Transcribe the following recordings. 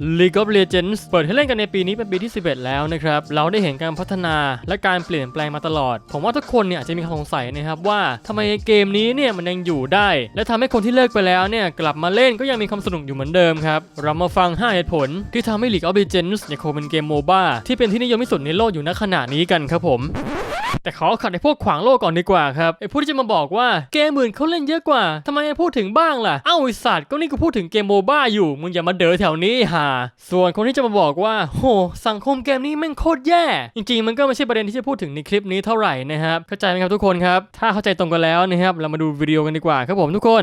League of Legends เปิดให้เล่นกันในปีนี้เป็นปีที่ 11 แล้วนะครับ เราได้เห็นการพัฒนาและการเปลี่ยนแปลงมาตลอด ผมว่าทุกคนเนี่ยอาจจะมีคำสงสัยนะครับว่าทำไมเกมนี้เนี่ยมันยังอยู่ได้ และทำให้คนที่เลิกไปแล้วเนี่ยกลับมาเล่นก็ยังมีความสนุกอยู่เหมือนเดิมครับ เรามาฟัง 5 เหตุผลที่ทำให้ League of Legends ยังคงเป็นเกมโมบ้าที่เป็นที่นิยมที่สุดในโลกอยู่ณขณะนี้กันครับผม แต่ขอขัดไอ้พวกขวางโลกก่อนดีกว่าครับไอ้ผู้ที่จะมาบอกว่าเกมอื่นเขาเล่นเยอะกว่าทำไมไม่พูดถึงบ้างล่ะเอ้าไอสัตว์ก็นี่กูพูดถึงเกมโมบ้าอยู่มึงอย่ามาเด๋อแถวนี้ห่าส่วนคนที่จะมาบอกว่า โห สังคมเกมนี้แม่งโคตรแย่ จริงๆ มันก็ไม่ใช่ประเด็นที่จะพูดถึงในคลิปนี้เท่าไหร่นะครับเข้าใจไหมครับทุกคนครับถ้าเข้าใจตรงกันแล้วนะครับเรามาดูวิดีโอกันดีกว่าครับผมทุกคน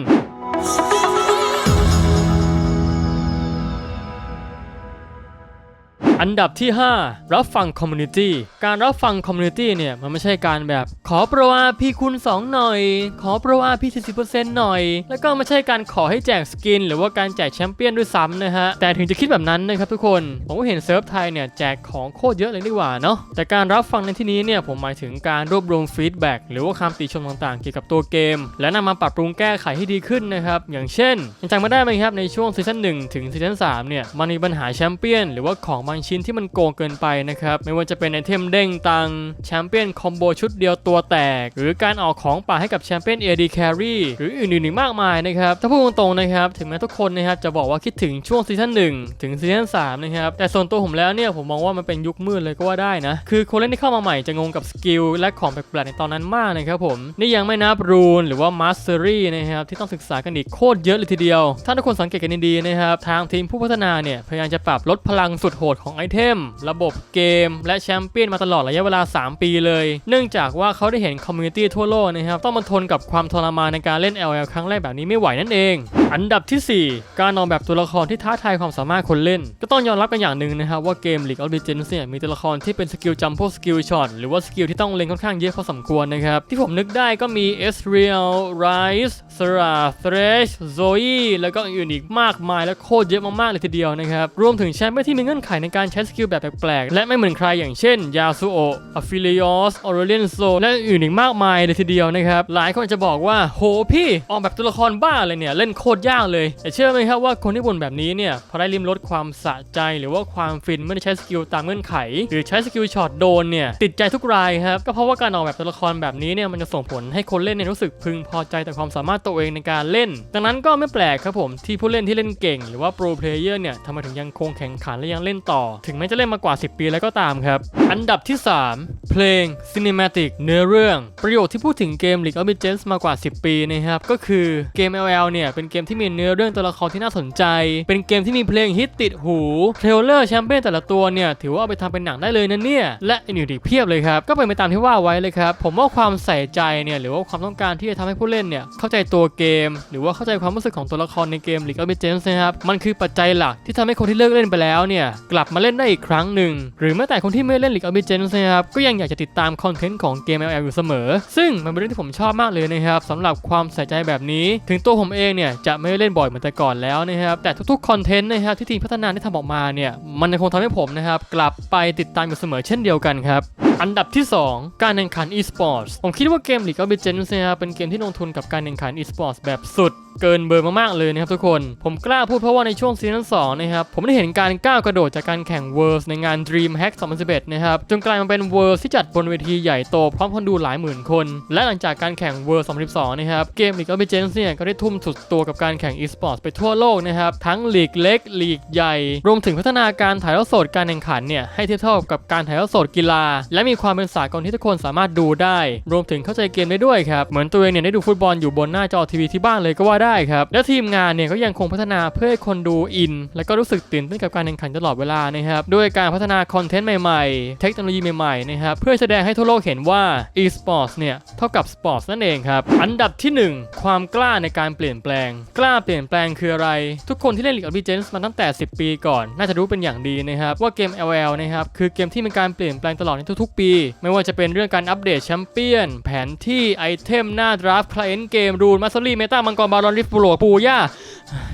อันดับที่ 5 รับฟังคอมมูนิตี้การรับฟังคอมมูนิตี้เนี่ยมันไม่ใช่การแบบ ขอโปรอาพี่คูณ2 หน่อย ขอโปรอาพี่40%หน่อย แล้วก็ไม่ใช่การขอให้แจกสกิน หรือว่าการแจกแชมเปี้ยนด้วยซ้ำนะฮะ แต่ถึงจะคิดแบบนั้นนะครับทุกคน ผมก็เห็นเซิร์ฟไทยเนี่ยแจกของโคตรเยอะเลยดีกว่าเนาะแต่การรับฟังในที่นี้เนี่ยผมหมายถึงการรวบรวมฟีดแบ็กหรือว่าคำติชมต่างๆ เกี่ยวกับตัวเกม และนำมาปรับปรุงแก้ไขให้ดีขึ้นนะครับอย่างเช่นยังจำไม่ได้ไหมครับในช่วงซีซั่น1ถึงซีซั่น3เนี่ยมันมีปัญหาแชมเปี้ยนหรือว่าของบางชนที่มันโกงเกินไปนะครับ ไม่ว่าจะเป็นไอเทมเด้งตังแชมเปี้ยนคอมโบชุดเดียวตัวแตก หรือการออกของป่าให้กับแชมเปี้ยน AD Carry หรืออื่นๆอีกมากมายนะครับ ถ้าพูดตรงๆนะครับ ถึงแม้ทุกคนนะครับจะบอกว่าคิดถึงช่วงซีซั่น1ถึงซีซั่น3นะครับ แต่ส่วนตัวผมแล้วเนี่ยผมมองว่ามันเป็นยุคมืดเลยก็ว่าได้นะ คือคนเล่นที่เข้ามาใหม่จะงงกับสกิลและของแปลกๆในตอนนั้นมากนะครับผม นี่ยังไม่นับรูนหรือว่ามาสเตอรี่นะครับที่ต้องศึกษากันอีกโคตรเยอะเลยทีเดียว ถ้าทุกคนสังเกตกันดีๆนะครับทางทีมผู้พัฒนาเนี่ยพยายามจะปรับลดพลังสุดโหดของไอเทม ระบบเกม และแชมเปี้ยนมาตลอดระยะเวลา 3 ปีเลย เนื่องจากว่าเขาได้เห็นคอมมูนิตี้ทั่วโลกนะครับต้องมาทนกับความทรมานในการเล่น LL ครั้งแรกแบบนี้ไม่ไหวนั่นเอง อันดับทีสี่ 4 การออกแบบตัวละครที่ท้าทายความสามารถคนเล่น ก็ต้องยอมรับกันอย่างหนึ่งนะครับว่าเกม League of Legends เนี่ยมีตัวละครที่เป็นสกิลจัมโพสกิลช็อตหรือว่าสกิลที่ต้องเล็งค่อนข้างเยอะพอสมควรนะครับ ที่ผมนึกได้ก็มี Ezreal Ryze Seraph Thresh Zoe แล้วก็อื่นอีกมากมายและโคตรเยอะมากๆเลยทีเดียวนะครับ รวมถึงแชมเปี้ยนที่มีเงื่อนไขในการใช้สกิลแบบแปลกๆ และไม่เหมือนใครอย่างเช่น Yasuo Aphelios Aurelion Sol และอื่นอีกมากมายเลยทีเดียวนะครับหลายคนอาจจะบอกว่าโหพี่ออกแบบตัวละครบ้าเลยเนี่ยเล่นโคตรยากเลย แต่เชื่อไหมครับว่าคนที่บ่นแบบนี้เนี่ยพอได้ริมรสความสะใจหรือว่าความฟินเมื่อได้ใช้สกิลตามเงื่อนไข หรือใช้สกิลช็อตโดนเนี่ยติดใจทุกรายครับก็เพราะว่าการออกแบบตัวละครแบบนี้เนี่ยมันจะส่งผลให้คนเล่นเนี่ยรู้สึกพึงพอใจต่อความสามารถตัวเองในการเล่น ดังนั้นก็ไม่แปลกครับผมที่ผู้เล่นที่เล่นเก่ง หรือว่าโปรเพลเยอร์เนี่ยทำไมถึงยังคงแข่งขันและยังเล่นต่อ ถึงแม้จะเล่นมากว่า 10 ปีแล้วก็ตามครับ อันดับที่ 3 เพลง Cinematic เนื้อเรื่อง ประโยชน์ที่พูดถึงเกม League of Legends มากว่า 10 ปีนะครับก็คือเกม LL เนี่ยเป็นเกมที่มีเนื้อเรื่องตัวละครที่น่าสนใจ เป็นเกมที่มีเพลงฮิตติดหูเทรลเลอร์แชมเปี้ยนแต่ละตัวเนี่ยถือว่าเอาไปทำเป็นหนังได้เลยนะเนี่ย และอื่นๆอีกเพียบเลยครับ ก็เป็นไปตามที่ว่าไว้เลยครับ ผมว่าความใส่ใจเนี่ยหรือว่าความต้องการที่จะทำให้ผู้เล่นเนี่ยเข้าใจตัวเกม หรือว่าเข้าใจความรู้สึกของตัวละครในเกม League of Legends นะครับมันคือปัจจัยหลักที่ทำให้คนที่เลิกเล่นไปแล้วเนี่ยกลับมาเล่นได้อีกครั้งหนึ่งหรือแม้แต่คนที่ไม่เล่น League of Legends นะครับก็ยังอยากจะติดตามคอนเทนต์ของเกม LL อยู่เสมอ ซึ่งมันเป็นเรื่องที่ผมชอบมากเลยนะครับสำหรับความใส่ใจแบบนี้ ถึงตัวผมเองเนี่ยจะไม่ได้เล่นบ่อยเหมือนแต่ก่อนแล้วนะครับแต่ทุกๆคอนเทนต์นะครับที่ทีมพัฒนาได้ทำออกมาเนี่ยมันยังคงทำให้ผมนะครับกลับไปติดตามอยู่เสมอเช่นเดียวกันครับ อันดับที่ 2 การแข่งขัน e-sports ผมคิดว่าเกม League of Legends นะครับเป็นเกมที่ลงทุนกับการแข่งขัน e-sports แบบสุดเกินเบอร์มากๆเลยนะครับทุกคน ผมกล้าพูดเพราะว่าในช่วงซีซั่น2นะครับ ผมได้เห็นการก้าวกระโดดจากการแข่ง Worlds ในงาน Dream Hack 2011 นะครับ จนกลายมาเป็น Worlds ที่จัดบนเวทีใหญ่โตพร้อมคนดูหลายหมื่นคน และหลังจากการแข่ง Worlds 2012 นะครับ เกม League of Legends เนี่ยก็ได้ทุ่มสุดตัวกับการแข่ง e-sports ไปทั่วโลกนะครับ ทั้งลีกเล็กลีกใหญ่ รวมถึงพัฒนาการถ่ายทอดสดการแข่งขันเนี่ยให้เทียบเท่ากับการถ่ายทอดสดกีฬา และมีมีความเป็นสากลที่ทุกคนสามารถดูได้ รวมถึงเข้าใจเกมได้ด้วยครับ เหมือนตัวเองเนี่ยได้ดูฟุตบอลอยู่บนหน้าจอทีวีที่บ้านเลยก็ว่าได้ครับ และทีมงานเนี่ยก็ยังคงพัฒนาเพื่อให้คนดูอิน และก็รู้สึกตื่นเต้นกับการแข่งขันตลอดเวลานะครับด้วยการพัฒนาคอนเทนต์ใหม่ๆ เทคโนโลยีใหม่ๆนะครับเพื่อแสดงให้ทั่วโลกเห็นว่า e-sports เนี่ยเท่ากับ sports นั่นเองครับอันดับที่ 1 ความกล้าในการเปลี่ยนแปลง กล้าเปลี่ยนแปลงคืออะไร ทุกคนที่เล่น League of Legends มาตั้งแต่ 10 ปีก่อน น่าจะรู้เป็นอย่างดีนะครับว่าเกม LL นะครับคือเกมที่มีการเปลี่ยนแปลงตลอดในทุกๆปี ไม่ว่าจะเป็นเรื่องการอัปเดตแชมเปี้ยน แผนที่ไอเทมหน้าดราฟต์คลเอนเกมรูนมาสเตอรี่เมตามังกรบารอนริฟบูโรปูย่า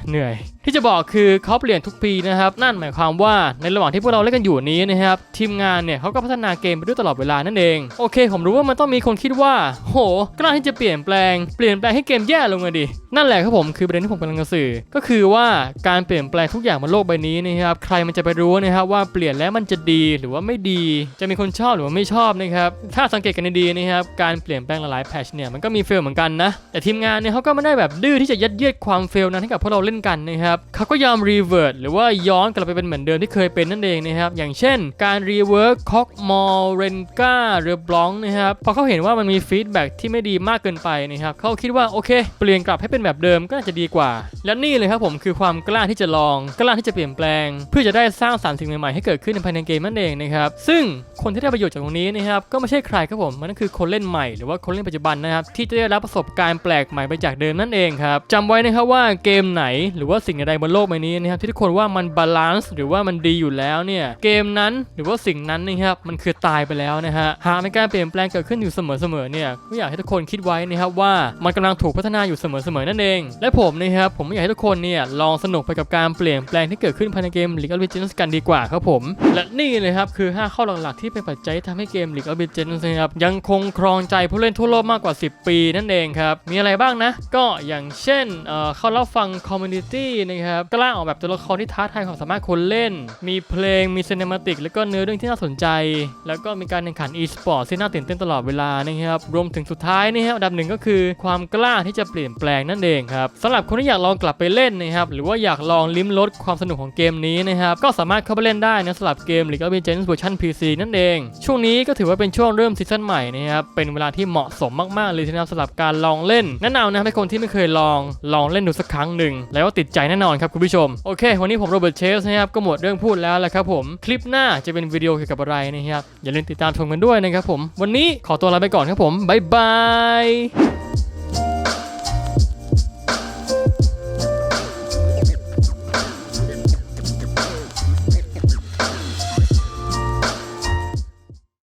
เหนื่อย ที่จะบอกคือเขาเปลี่ยนทุกปีนะครับ นั่นหมายความว่าในระหว่างที่พวกเราเล่นกันอยู่นี้นะครับทีมงานเนี่ยเขาก็พัฒนาเกมไปด้วยตลอดเวลานั่นเอง โอเค ผมรู้ว่ามันต้องมีคนคิดว่า โหกล้าที่จะเปลี่ยนแปลง เปลี่ยนแปลงให้เกมแย่ลงเลยดิ นั่นแหละครับผมคือประเด็นที่ผมกำลังจะสื่อ ก็คือว่าการเปลี่ยนแปลงทุกอย่างบนโลกใบนี้นะครับใครมันจะไปรู้นะครับว่าเปลี่ยนแล้วมันจะดีหรือว่าไม่ดี จะมีคนชอบหรือว่าไม่ชอบนะครับถ้าสังเกตกันดีๆนะครับการเปลี่ยนแปลงหลายๆแพชเนี่ยมันก็มีเฟลเหมือนกันนะแต่ทีมงานเนี่ยเขาก็ไม่ได้แบบดื้อที่จะยัดเยียดความเฟลนั้นให้กับพวกเราเล่นกันนะครับเขาก็ยอมรีเวิร์ดหรือว่าย้อนกลับไปเป็นเหมือนเดิมที่เคยเป็นนั่นเองนะครับอย่างเช่น การรีเวิร์กคอกมอลเรนกาเรือบล็องนะครับพอเขาเห็นว่ามันมีฟีดแบ็กที่ไม่ดีมากเกินไปนะครับเขาคิดว่าโอเค เปลี่ยนกลับให้เป็นแบบเดิมก็น่าจะดีกว่า และนี่เลยครับผมคือความกล้าที่จะลอง กล้าที่จะเปลี่ยนแปลง เพื่อจะได้สร้างสรรค์สิ่งใหม่ๆให้เกิดขึ้นในภายในเกมนั่นเองนะครับซึ่งคนที่ได้ประโยชน์จากตรงนี้นะครับก็ไม่ใช่ใครครับผมมันก็คือคนเล่นใหม่หรือว่าคนเล่นปัจจุบันนะครับที่จะได้รับประสบการณ์แปลกใหม่ไปจากเดิมนั่นเองครับจำไว้นะครับว่าเกมไหนหรือว่าสิ่งใดบนโลกใบนี้นะครับที่ทุกคนว่ามันบาลานซ์หรือว่ามันดีอยู่แล้วเนี่ยเกมนั้นหรือว่าสิ่งนั้นนะครับมันคือตายไปแล้วนะฮะหากมีการเปลี่ยนแปลงเกิดขึ้นอยู่เสมอๆเนี่ยก็อยากให้ทุกคนคิดไว้นะครับว่ามันกำลังถูกพัฒนาอยู่เสมอๆนั่นเอง และผมนะครับผมอยากให้ทุกคนเนี่ยลองสนุกไปกับการเปลี่ยนแปลงที่เกิดขึ้นภายในเกม League of Legends กันดีกว่าครับผม และนี่เลยครับคือ 5 ข้อหลักๆที่เป็นปัจจัยที่ทำให้เกม League of Legends นะครับยังคงครองใจผู้เล่นทั่วโลกมากกว่า 10 ปีนั่นเองครับมีอะไรบ้างนะ ก็อย่างเช่นเอ่อเขารับฟังคอมมูนิตี้นะครับกล้าออกแบบตัวละครที่ท้าทายความสามารถคนเล่น มีเพลงมีซีนิมาติกแล้วก็เนื้อเรื่องที่น่าสนใจ แล้วก็มีการแข่งขัน e-sport ที่น่าตื่นเต้นตลอดเวลานะครับรวมถึงสุดท้ายนะครับอันดับหนึ่งก็คือความกล้าที่จะเปลี่ยนแปลงนั่นเองครับสำหรับคนที่อยากลองกลับไปเล่นนะครับหรือว่าอยากลองลิ้มรสความสนุกของเกมนี้นะครับก็สามารถเข้าไปเล่นได้นะสำหรับเกม League of Legends เวอร์ชัน PC นั่นเอง ช่วงนี้ก็ถือว่าเป็นช่วงเริ่มซีซั่นใหม่นะครับเป็นเวลาที่เหมาะสมมากๆเลยทีเดียวสำหรับการลองเล่นแนะนำนะให้คนที่ไม่เคยลองลองเล่นดูสักครั้งหนึ่งแล้วติดใจแน่นอนครับคุณผู้ชมโอเค วันนี้ผมโรเบิร์ตเชสนะครับก็หมดเรื่องพูดแล้วแหละครับผมคลิปหน้าจะเป็นวิดีโอเกี่ยวกับอะไรนะครับอย่าลืมติดตามชมกันด้วยนะครับผมวันนี้ขอตัวลาไปก่อนครับผมบ๊ายบาย